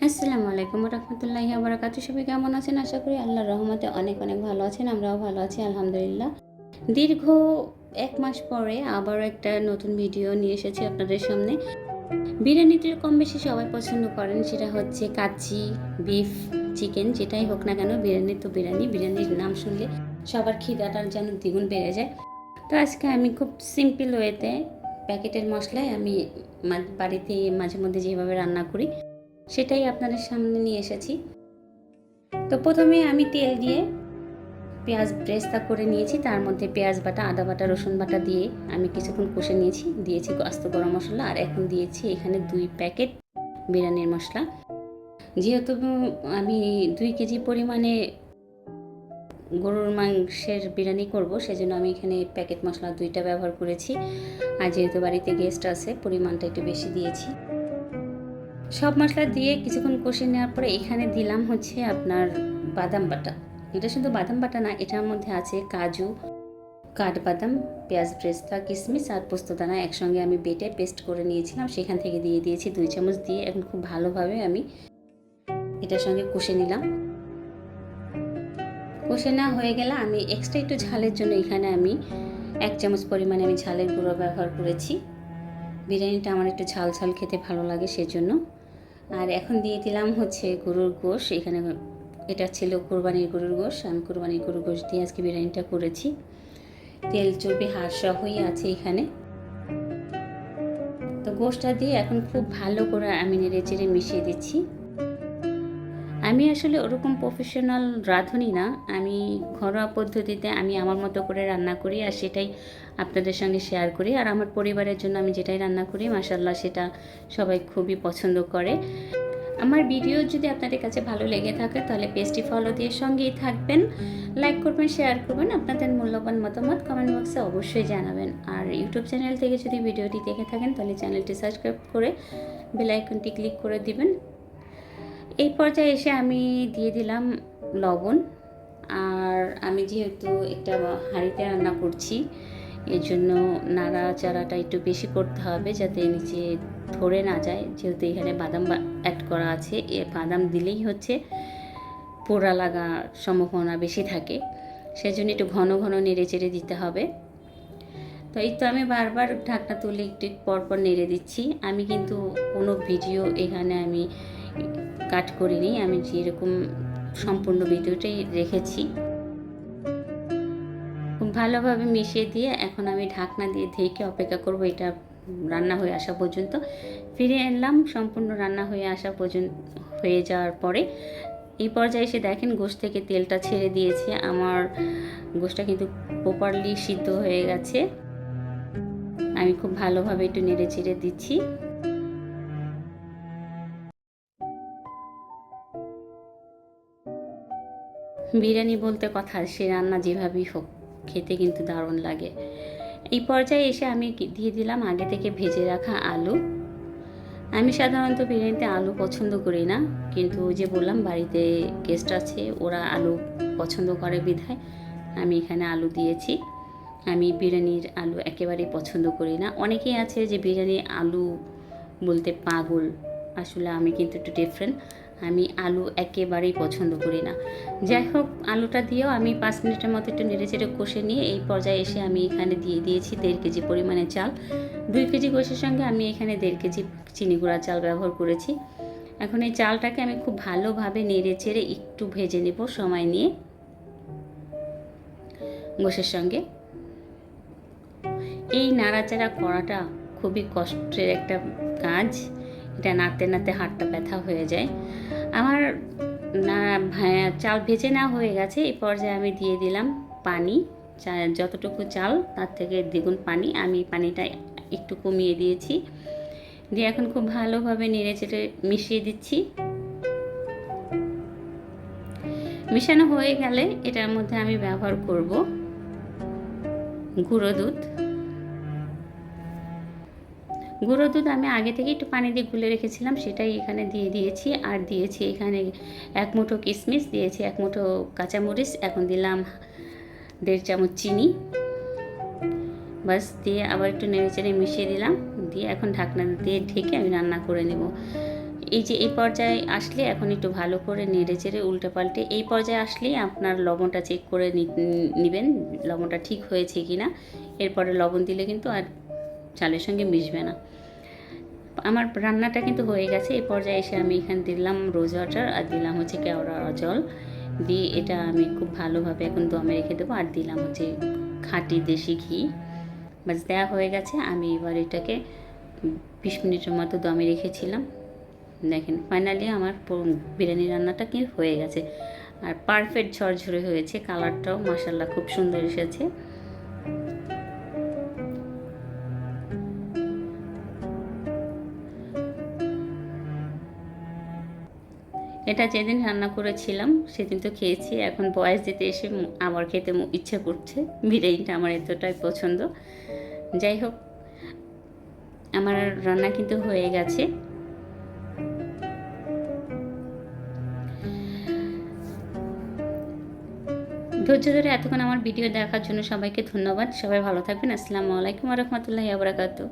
আসসালামু আলাইকুম রহমতুল্লাহি আবরাকাতু সবাই কেমন আছেন? আশা করি আল্লাহর রহমতে অনেক অনেক ভালো আছেন, আমরাও ভালো আছি, আলহামদুলিল্লাহ। দীর্ঘ এক মাস পরে আবারও একটা নতুন ভিডিও নিয়ে এসেছি আপনাদের সামনে। বিরিয়ানিতে কম বেশি সবাই পছন্দ করেন, সেটা হচ্ছে কাচ্চি, বিফ, চিকেন, যেটাই হোক না কেন, বিরিয়ানি তো বিরিয়ানি, বিরিয়ানির নাম শুনলে সবার খিদাটার যেন দ্বিগুণ বেড়ে যায়। তো আজকে আমি খুব সিম্পল ওয়েতে প্যাকেটের মশলায় আমি বাড়িতে মাঝে মধ্যে যেভাবে রান্না করি সেটাই আপনাদের সামনে নিয়ে এসেছি। তো প্রথমে আমি তেল দিয়ে পেঁয়াজ ব্রেস্তা করে নিয়েছি। তার মধ্যে পেঁয়াজ বাটা, আদা বাটা, রসুন বাটা দিয়ে আমি কিছুক্ষণ কষে নিয়েছি। দিয়েছি আস্ত গরম মশলা আর এখন দিয়েছি এখানে দুই প্যাকেট বিরিয়ানির মশলা। যেহেতু আমি দুই কেজি পরিমাণে গরুর মাংসের বিরিয়ানি করব, সেজন্য আমি এখানে প্যাকেট মশলা দুইটা ব্যবহার করেছি। আর যেহেতু বাড়িতে গেস্ট আছে, পরিমাণটা একটু বেশি দিয়েছি। সব মশলা দিয়ে কিছুক্ষণ কষে নেওয়ার পরে এখানে দিলাম হচ্ছে আপনার বাদাম বাটা। এটা শুধু বাদাম বাটা না, এটার মধ্যে আছে কাজু, কাঠবাদাম, পেঁয়াজ ব্রেস্তা কিশমিশ আর পোস্তদানা একসঙ্গে আমি বেটে পেস্ট করে নিয়েছিলাম। সেখান থেকে দিয়ে দিয়েছি দুই চামচ দিয়ে। এখন খুব ভালোভাবে আমি এটার সঙ্গে কষে নিলাম। কষে না হয়ে গেলে আমি এক্সট্রা একটু ঝালের জন্য এখানে আমি এক চামচ পরিমাণে আমি ঝালের গুঁড়ো ব্যবহার করেছি। বিরিয়ানিটা আমার একটু ঝাল ঝাল খেতে ভালো লাগে সেজন্য। আর এখন দিয়ে দিলাম হচ্ছে গরুর গোশ। এখানে এটা ছিল কোরবানির গরুর গোশ। আমি কোরবানির গরুর গোশ দিয়ে আজকে বিরিয়ানিটা করেছি। তেল, চর্বি, হাড় সহই আছে এখানে। তো গোশটা দিয়ে এখন খুব ভালো করে আমি নেড়ে চেড়ে মিশিয়ে দিচ্ছি। আমি আসলে ওরকম প্রফেশনাল রাঁধুনি না। আমি ঘরোয়া পদ্ধতিতে আমি আমার মতো করে রান্না করি আর সেটাই আপনাদের সঙ্গে শেয়ার করি। আর আমার পরিবারের জন্য আমি যেটাই রান্না করি মাসাল্লাহ সেটা সবাই খুবই পছন্দ করে। আমার ভিডিও যদি আপনাদের কাছে ভালো লেগে থাকে, তাহলে পেজটি ফলো দিয়ে সঙ্গেই থাকবেন। লাইক করবেন শেয়ার করবেন, আপনাদের মূল্যবান মতামত কমেন্ট বক্সে অবশ্যই জানাবেন। আর ইউটিউব চ্যানেল থেকে যদি ভিডিওটি দেখে থাকেন, তাহলে চ্যানেলটি সাবস্ক্রাইব করে বেল আইকনটি ক্লিক করে দিবেন। এই পর্যায়ে এসে আমি দিয়ে দিলাম লবণ। আর আমি যেহেতু একটা হাঁড়িতে রান্না করছি, এর জন্য নাড়াচাড়াটা একটু বেশি করতে হবে যাতে নিচে ধরে না যায়। যেহেতু এখানে বাদাম অ্যাড করা আছে, এ বাদাম দিলেই হচ্ছে পোড়া লাগার সম্ভাবনা বেশি থাকে। সেজন্য একটু ঘন ঘন নেড়ে চেড়ে দিতে হবে। তো এই তো আমি বারবার ঢাকনা তুলে একটু পরপর নেড়ে দিচ্ছি। আমি কিন্তু কোনো ভিডিও এখানে আমি কাট করিনি আমি যেরকম সম্পূর্ণ ভিডিওটাই রেখেছি। খুব ভালোভাবে মিশিয়ে দিয়ে এখন আমি ঢাকনা দিয়ে ঢেকে অপেক্ষা করব, এটা রান্না হয়ে আসা পর্যন্ত। ফিরে এলাম, সম্পূর্ণ রান্না হয়ে আসা পর্যন্ত, হয়ে যাওয়ার পরে এই পর্যায়ে এসে দেখেন গোশ থেকে তেলটা ছেড়ে দিয়েছে। আমার গোশটা কিন্তু প্রপারলি সিদ্ধ হয়ে গেছে। আমি খুব ভালোভাবে একটু নেড়ে চেড়ে দিচ্ছি। বিরিয়ানি বলতে কথা, সে রান্না যেভাবেই হোক, খেতে কিন্তু দারুণ লাগে। এই পর্যায়ে এসে আমি দিয়ে দিলাম আগে থেকে ভেজে রাখা আলু। আমি সাধারণত বিরিয়ানিতে আলু পছন্দ করি না, কিন্তু যে বললাম বাড়িতে গেস্ট আছে, ওরা আলু পছন্দ করে বিধায় আমি এখানে আলু দিয়েছি। আমি বিরিয়ানির আলু একেবারেই পছন্দ করি না। অনেকেই আছে যে বিরিয়ানি আলু বলতে পাগল, আসলে আমি কিন্তু একটু ডিফারেন্ট আমি আলু একেবারেই পছন্দ করি না। যাই হোক, আলুটা দিয়েও আমি পাঁচ মিনিটের মতো একটু নেড়ে চেড়ে কষে নিয়ে এই পর্যায়ে এসে আমি এখানে দিয়ে দিয়েছি দেড় কেজি পরিমাণে চাল। দুই কেজি গোশের সঙ্গে আমি এখানে দেড় কেজি চিনি গুঁড়া চাল ব্যবহার করেছি। এখন এই চালটাকে আমি খুব ভালোভাবে নেড়ে চেড়ে একটু ভেজে নেব সময় নিয়ে। গোশের সঙ্গে। এই নাড়াচাড়া করাটা খুবই কষ্টের একটা কাজ। এটা নাড়তে নাড়তে হাতটা ব্যথা হয়ে যায়। আমার না চাল ভেজে না হয়ে গেছে। এই পর্যায়ে আমি দিয়ে দিলাম পানি। চা- যতটুকু চাল, তার থেকে দ্বিগুণ পানি। আমি পানিটা একটু কমিয়ে দিয়েছি। দিয়ে এখন খুব ভালোভাবে নেড়ে চেড়ে মিশিয়ে দিচ্ছি। মিশানো হয়ে গেলে এটার মধ্যে আমি ব্যবহার করব গুঁড়ো দুধ। গুঁড়ো দুধ আমি আগে থেকে একটু পানি দিয়ে গুলে রেখেছিলাম, সেটাই এখানে দিয়ে দিয়েছি। আর দিয়েছি এখানে এক মুঠো কিশমিশ দিয়েছি এক মুঠো কাঁচামরিচ, এখন দিলাম দেড় চামচ চিনি। বাস দিয়ে আবার একটু নেড়ে চেড়ে মিশিয়ে দিলাম, দিয়ে এখন ঢাকনা দিয়ে ঢেকে আমি রান্না করে নেব। এই যে এই পর্যায়ে আসলে এখন একটু ভালো করে নেড়ে চেড়ে উল্টে পাল্টে এই পর্যায়ে আসলেই আপনার লবণটা চেক করে নেবেন, লবণটা ঠিক হয়েছে কি না এরপরে লবণ দিলে কিন্তু আর চালের সঙ্গে মিশবে না। আমার রান্নাটা কিন্তু হয়ে গেছে। এই পর্যায়ে এসে আমি এখানে দিলাম রোজ ওয়াটার আর দিলাম হচ্ছে কেওড়া জল। দিয়ে এটা আমি খুব ভালোভাবে এখন দমে রেখে দেবো। আর দিলাম হচ্ছে খাঁটি দেশি ঘি। বাস দেওয়া হয়ে গেছে। আমি এবার এটাকে বিশ মিনিটের মতো দমে রেখেছিলাম। দেখেন ফাইনালি আমার বিরিয়ানি রান্নাটা কি হয়ে গেছে। আর পারফেক্ট ঝরঝরে হয়েছে। কালারটাও মাসাল্লাহ খুব সুন্দর এসেছে। এটা যেদিন রান্না করেছিলাম, সেদিন তো খেয়েছি। এখন বয়স দিতে এসে আমার খেতে ইচ্ছা করছে। বিরিয়ানিটা আমার এতটাই পছন্দ। যাই হোক, আমার রান্না কিন্তু হয়ে গেছে। ধৈর্য ধরে এতক্ষণ আমার ভিডিও দেখার জন্য সবাইকে ধন্যবাদ। সবাই ভালো থাকবেন। আসসালামু আলাইকুম রহমতুল্লাহ আবরাকাতু